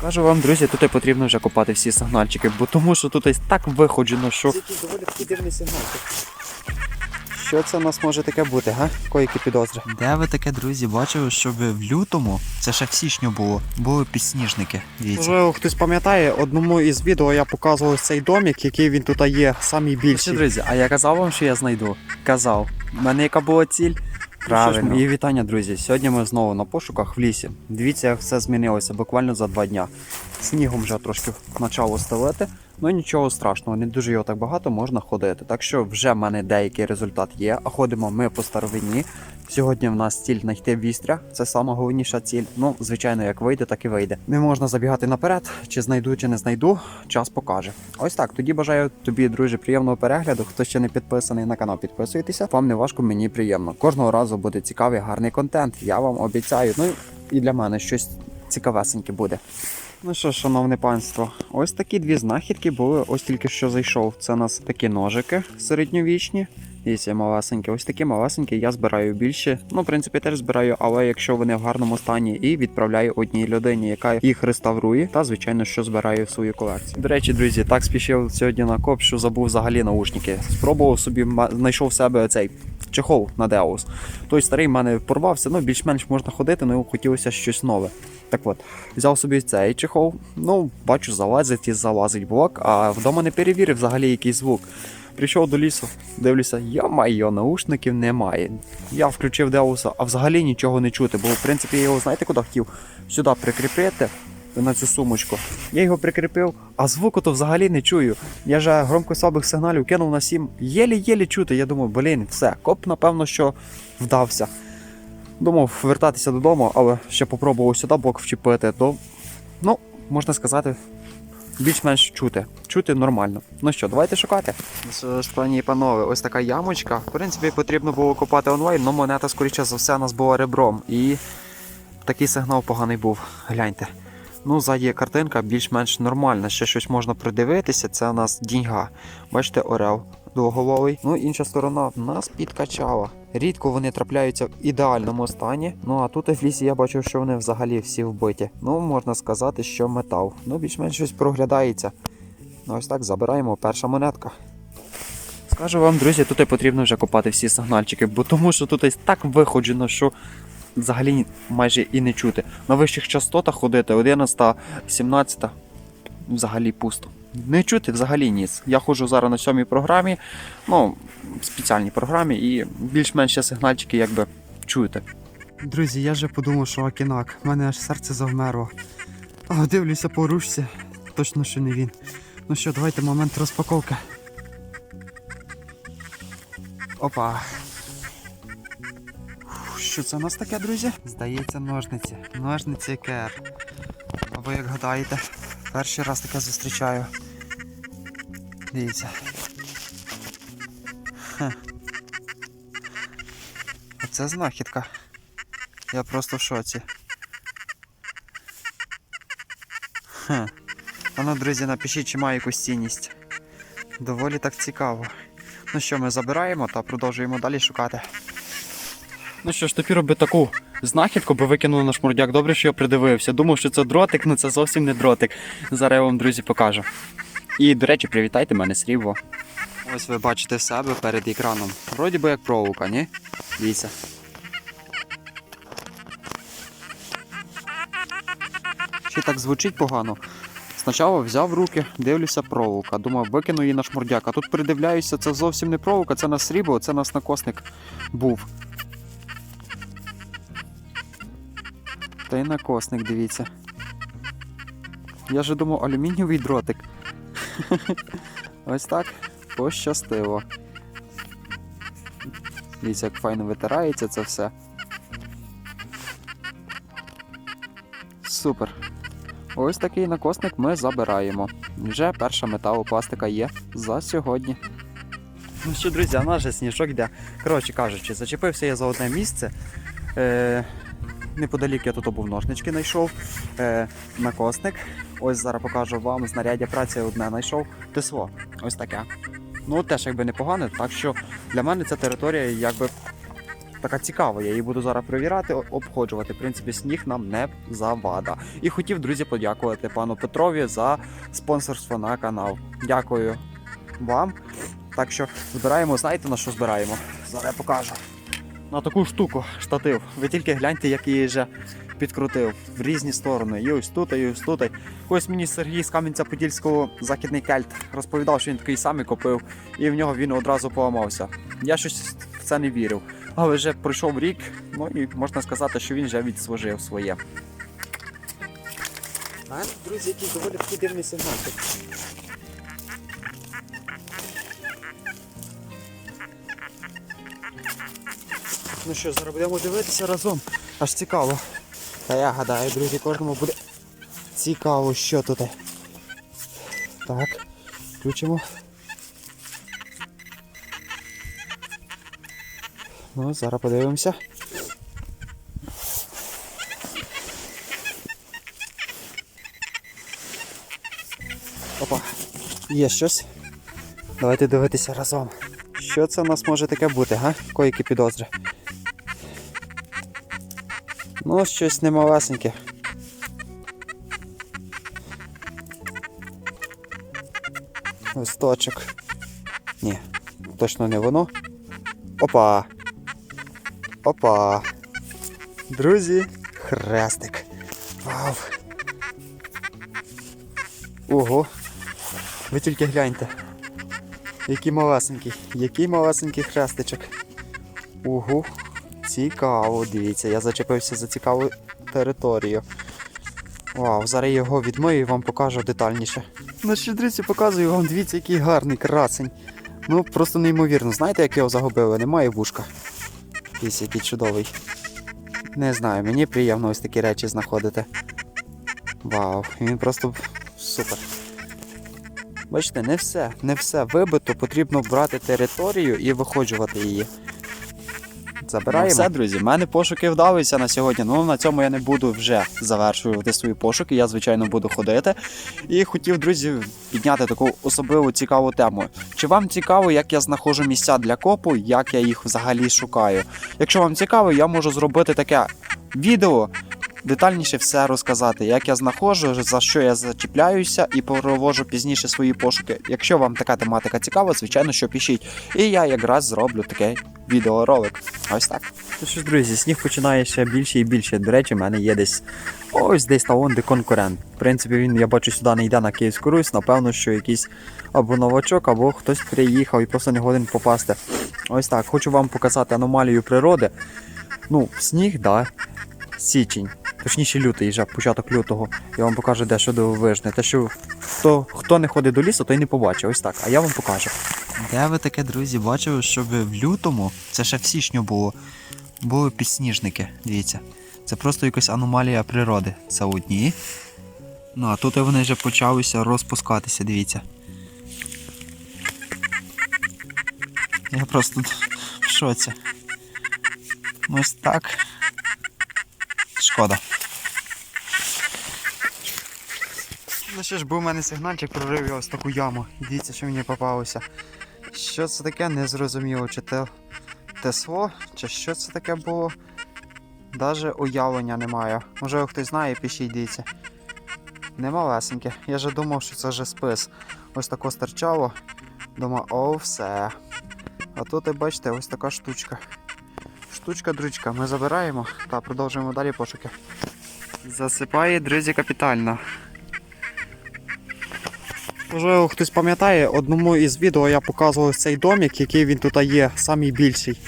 Скажу вам, друзі, тут потрібно вже копати всі сигнальчики, бо тому що тут так виходжено, що. Якийсь доволі такий дивний сигнальчик. Що це у нас може таке бути, га? Коїки підозри. Де ви таке, друзі, бачили, щоб в лютому, це ще в січню було, були підсніжники. Можливо, хтось пам'ятає, одному із відео я показував цей домик, який він тут є, самий більший. друзі, а я казав вам, що я знайду. Казав. У мене яка була ціль? Правильно. Мої вітання, друзі. Сьогодні ми знову на пошуках в лісі. Дивіться, як все змінилося буквально за два дня. Снігом вже трошки почало стелити, ну нічого страшного, не дуже його так багато можна ходити. Так що вже в мене деякий результат є. А ходимо ми по старовині. Сьогодні в нас ціль знайти вістря. Це сама головніша ціль. Ну, звичайно, як вийде, так і вийде. Не можна забігати наперед, чи знайду, чи не знайду. Час покаже. Ось так. Тоді бажаю тобі, друже, приємного перегляду. Хто ще не підписаний на канал, підписуйтеся. Вам не важко, мені приємно. Кожного разу буде цікавий, гарний контент. Я вам обіцяю. Ну і для мене щось цікавесеньке буде. Ну що, шановне панство, ось такі дві знахідки були. Ось тільки що зайшов. Це у нас такі ножики середньовічні. Дивіться, малесенькі, ось такі малесенькі. Я збираю більше. Ну, в принципі, теж збираю, але якщо вони в гарному стані, і відправляю одній людині, яка їх реставрує, та звичайно, що збираю в свою колекцію. До речі, друзі, так спішив сьогодні на коп, що забув взагалі наушники. Спробував собі, знайшов себе цей чехол на Деус. Той старий в мене порвався, ну більш-менш можна ходити, але хотілося щось нове. Так от, взяв собі цей чехол, ну, бачу, залазить і залазить блок, а вдома не перевірив взагалі який звук. Прийшов до лісу, дивлюся, я маю наушників немає. Я включив Деуса, а взагалі нічого не чути, бо в принципі я його знаєте куди хотів? Сюди прикріпити на цю сумочку. Я його прикріпив, а звуку то взагалі не чую. Я же громко слабих сигналів кинув на 7, єлі-єлі чути. Я думаю, блін, все, коп, напевно, що вдався. Думав вертатися додому, але ще попробував сюди блок вчепити, то, ну, можна сказати, більш-менш чути. Чути нормально. Ну що, давайте шукати. Що і панове, ось така ямочка. В принципі, потрібно було копати онлайн, але монета, скоріше за все, у нас була ребром. І такий сигнал поганий був. Гляньте. Ну, ззаді картинка більш-менш нормальна. Ще щось можна придивитися. Це у нас діньга. Бачите, орел двоголовий. Ну, інша сторона нас підкачала. Рідко вони трапляються в ідеальному стані. Ну а тут в лісі я бачив, що вони взагалі всі вбиті. Ну, можна сказати, що метал. Ну, більш-менш щось проглядається. Ну, ось так забираємо перша монетка. Скажу вам, друзі, тут і потрібно вже копати всі сигнальчики, бо тому що тут так виходжено, що взагалі майже і не чути. На вищих частотах ходити 11, 17, взагалі пусто. Не чути взагалі ніц. Я ходжу зараз на сьомій програмі, ну, спеціальній програмі, і більш-менш сигнальчики якби чуєте. Друзі, я вже подумав, що Акінак. У мене аж серце завмерло. А дивлюся по. Точно, що не він. Ну що, давайте момент розпаковки. Опа. Що це у нас таке, друзі? Здається, ножниці. Ножниці кер. А ви як гадаєте? Перший раз таке зустрічаю. Дивіться. Хе. Оце знахідка. Я просто в шоці. Хе. А ну, друзі, напишіть, чи має якусь цінність. Доволі так цікаво. Ну що, ми забираємо та продовжуємо далі шукати. Ну що ж, тепер би таку знахідку би викинули на шмурдяк. Добре, що я придивився. Думав, що це дротик, але це зовсім не дротик. Зараз я вам, друзі, покажу. І, до речі, привітайте мене срібло. Ось ви бачите себе перед екраном. Вроді би як проволока, ні? Дивіться. Ще так звучить погано. Спочатку взяв руки, дивлюся проволока. Думав, викину її на шмурдяк. А тут придивляюся, це зовсім не проволока, це на срібло, це нас накосник був. Та й накосник, дивіться. Я же думав алюмінієвий дротик. Ось так пощастило. Дивіться, як файно витирається це все. Супер. Ось такий накосник ми забираємо. Вже перша металопластика є за сьогодні. Ну що, друзі, наш сніжок йде. Коротше кажучи, зачепився я за одне місце. Е, неподалік я тут був ножнички знайшов. Е, накосник. Ось зараз покажу вам знаряддя праці одне знайшов. Тесло. Ось таке. Ну, теж якби непогане, так що для мене ця територія якби така цікава. Я її буду зараз перевіряти, обходжувати. В принципі, сніг нам не завада. І хотів, друзі, подякувати пану Петрові за спонсорство на канал. Дякую вам. Так що збираємо, знаєте на що збираємо? Зараз я покажу. На таку штуку штатив. Ви тільки гляньте, як її вже підкрутив в різні сторони. І ось тут, і ось тут. Ось мені Сергій з Кам'янця-Подільського західний кельт розповідав, що він такий самий купив, і в нього він одразу поламався. Я щось в це не вірив. Але вже пройшов рік, ну і можна сказати, що він вже відслужив своє. Друзі, якийсь доволі такий дивний сигнальчик. Ну що, зараз будемо дивитися разом. Аж цікаво. Та я гадаю, друзі, кожному буде цікаво, що тут. Так, включимо. Ну, зараз подивимося. Опа, є щось. Давайте дивитися разом. Що це у нас може таке бути, га? Койки підозри. Ну, щось немалесеньке. Листочок. Ні, точно не воно. Опа. Опа. Друзі, хрестик. Вау. Ого. Ви тільки гляньте. Який малесенький, який малесенький хрестичок. Ого. Цікаво, дивіться, я зачепився за цікаву територію. Вау, зараз я його відмию і вам покажу детальніше. Що, друзі, показую вам, дивіться, який гарний красень. Ну, просто неймовірно. Знаєте, як його загубили? Немає вушка. Дивіться, який чудовий. Не знаю, мені приємно ось такі речі знаходити. Вау, він просто супер. Бачите, не все, не все вибито, потрібно брати територію і виходжувати її. Забираємо. Ну, все, друзі, в мене пошуки вдалися на сьогодні. Ну на цьому я не буду вже завершувати свої пошуки. Я, звичайно, буду ходити. І хотів, друзі, підняти таку особливу цікаву тему. Чи вам цікаво, як я знаходжу місця для копу, як я їх взагалі шукаю? Якщо вам цікаво, я можу зробити таке відео. Детальніше все розказати, як я знаходжу, за що я зачіпляюся і провожу пізніше свої пошуки. Якщо вам така тематика цікава, звичайно, що пишіть. І я якраз зроблю такий відеоролик. Ось так. Ну що ж, друзі, сніг починає ще більше і більше. До речі, в мене є десь ось десь та он, де конкурент. В принципі, він, я бачу, сюди не йде на Київську Русь. Напевно, що якийсь або новачок, або хтось приїхав і просто не годен попасти. Ось так. Хочу вам показати аномалію природи. Ну, сніг, да. Січень. Точніше лютий, вже початок лютого. Я вам покажу, де що дивовижне. Те, що хто, хто не ходить до лісу, той не побачив. Ось так. А я вам покажу. Де ви таке, друзі, бачили, щоб в лютому, це ще в січню було, були підсніжники. Дивіться. Це просто якась аномалія природи. Це одні. Ну, а тут вони вже почалися розпускатися, дивіться. Я просто в шоці. Ось так. Шкода. Ну що ж, був у мене сигнальчик, прорив я ось таку яму. Дивіться, що мені попалося. Що це таке, не зрозуміло, чи те тесло, чи що це таке було. Даже уявлення немає. Може хтось знає, пишіть, дивіться. Немалесеньке. Я вже думав, що це вже спис. Ось тако стирчало. Думав, о, все. А тут, і бачите, ось така штучка. Штучка, дручка, ми забираємо та продовжуємо далі пошуки. Засипає, друзі, капітально. Можливо, хтось пам'ятає, одному із відео я показував цей домик, який він тут є, самий більший.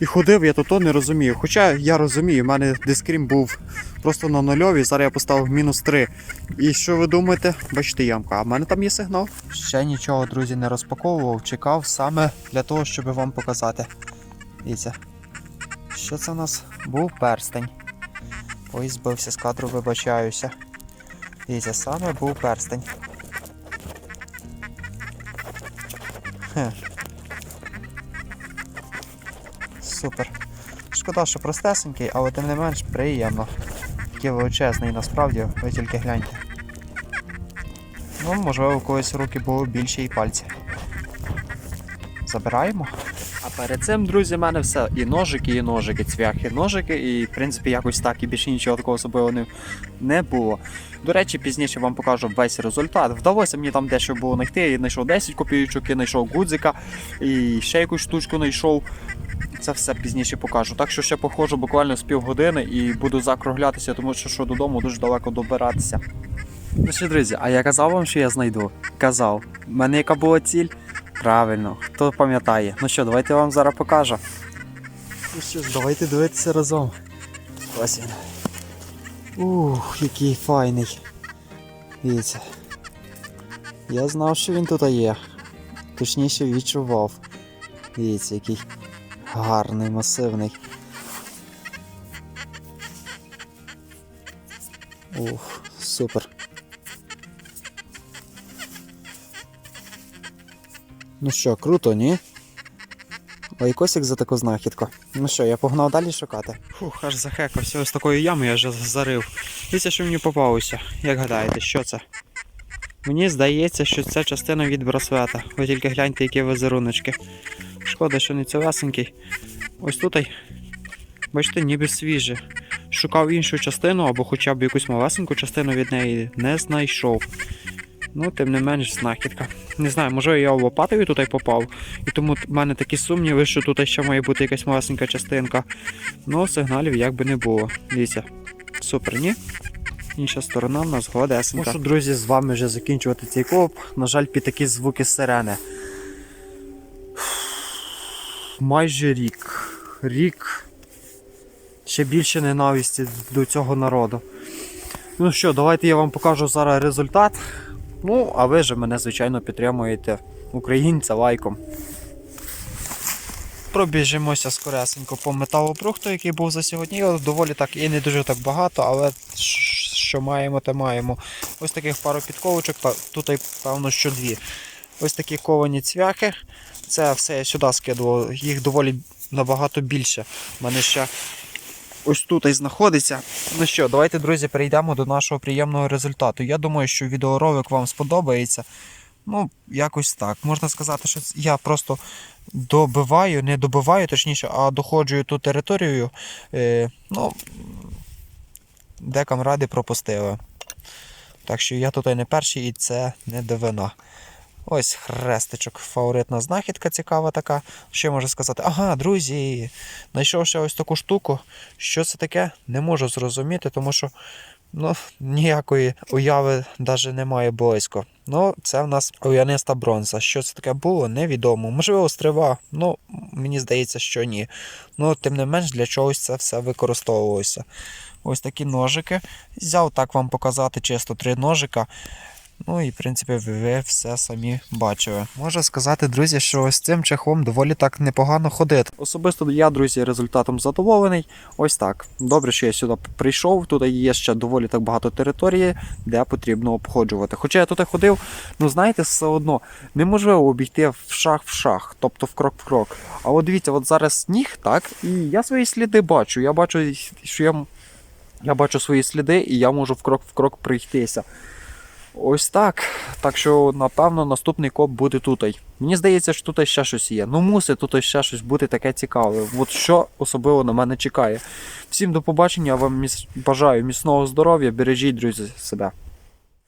І ходив, я тут не розумію. Хоча я розумію, в мене дискрім був просто на нульові, зараз я поставив мінус 3. І що ви думаєте? Бачите ямка, а в мене там є сигнал. Ще нічого, друзі, не розпаковував, чекав саме для того, щоб вам показати. Дивіться. Що це у нас? Був перстень. Ой, збився з кадру, вибачаюся. Дивіться, саме був перстень. Хе. Супер. Шкода, що простесенький, але тим не менш приємно. Такий величезний насправді, ви тільки гляньте. Ну, можливо, у когось руки були більші і пальці. Забираємо. Перед цим, друзі, в мене все і ножики, і ножики, цвяхи, ножики, і в принципі якось так, і більше нічого такого особливого не, було. До речі, пізніше вам покажу весь результат. Вдалося мені там дещо було знайти. Я знайшов 10 копійочок, я знайшов гудзика і ще якусь штучку знайшов. Це все пізніше покажу. Так що ще походжу буквально з півгодини і буду закруглятися, тому що, що додому дуже далеко добиратися. Ну що, друзі, а я казав вам, що я знайду? Казав. У мене яка була ціль? Правильно, хто пам'ятає. Ну що, давайте я вам зараз покажу. Ну що ж, давайте дивитися разом. Ось він. Ух, який файний. Дивіться. Я знав, що він тут є. Точніше відчував. Дивіться, який гарний, масивний. Ух, супер. Ну що, круто, ні? Ой, косик за таку знахідку. Ну що, я погнав далі шукати. Фух, аж захекався ось такою ямою я вже зарив. Дивіться, що мені попалося. Як гадаєте, що це? Мені здається, що це частина від браслета. Ви тільки гляньте, які визеруночки. Шкода, що не цілесенький. Ось тут, бачите, ніби свіже. Шукав іншу частину або хоча б якусь малесеньку частину від неї не знайшов. Ну, тим не менш, знахідка. Не знаю, може я лопатою тут попав, і тому в мене такі сумніви, що тут ще має бути якась малесенька частинка. Ну, сигналів як би не було. Дивіться, супер, ні? Інша сторона в нас гладесенька. Можу, друзі, з вами вже закінчувати цей коп. На жаль, під такі звуки сирени. Майже рік. Рік. Ще більше ненависті до цього народу. Ну що, давайте я вам покажу зараз результат. Ну, а ви ж мене, звичайно, підтримуєте українця лайком. Пробіжимося скоресенько по металобрухту, який був за сьогодні. Його доволі так і не дуже так багато, але що маємо, те маємо. Ось таких пару підковочок, тут певно, що дві. Ось такі ковані цвяхи. Це все я сюди скидував, їх доволі набагато більше. У мене ще ось тут і знаходиться. Ну що, давайте, друзі, перейдемо до нашого приємного результату. Я думаю, що відеоролик вам сподобається. Ну, якось так. Можна сказати, що я просто добиваю, не добиваю, точніше, а доходжую ту територію. Е, ну, де камради пропустили. Так що я тут і не перший, і це не дивина. Ось хрестичок, фаворитна знахідка цікава така. Що я можу сказати? Ага, друзі, знайшов ще ось таку штуку. Що це таке? Не можу зрозуміти, тому що ну, ніякої уяви навіть немає близько. Ну, це в нас ов'яниста бронза. Що це таке було, невідомо. Можливо, стрива, ну мені здається, що ні. Ну, тим не менш, для чогось це все використовувалося. Ось такі ножики. Взяв так вам показати чисто три ножика. Ну і в принципі ви все самі бачили. Можу сказати, друзі, що ось цим чехлом доволі так непогано ходити. Особисто я, друзі, результатом задоволений. Ось так. Добре, що я сюди прийшов. Тут є ще доволі так багато території, де потрібно обходжувати. Хоча я тут ходив, ну знаєте, все одно неможливо обійти в шах в шах, тобто в крок в крок. А от дивіться, от зараз сніг, так, і я свої сліди бачу. Я бачу, що я, я бачу свої сліди, і я можу в крок в крок прийтися. Ось так. Так що, напевно, наступний коп буде тут. Мені здається, що тут ще щось є. Ну, мусить тут ще щось бути таке цікаве. От що особливо на мене чекає. Всім до побачення, вам міс- бажаю міцного здоров'я, бережіть, друзі, себе.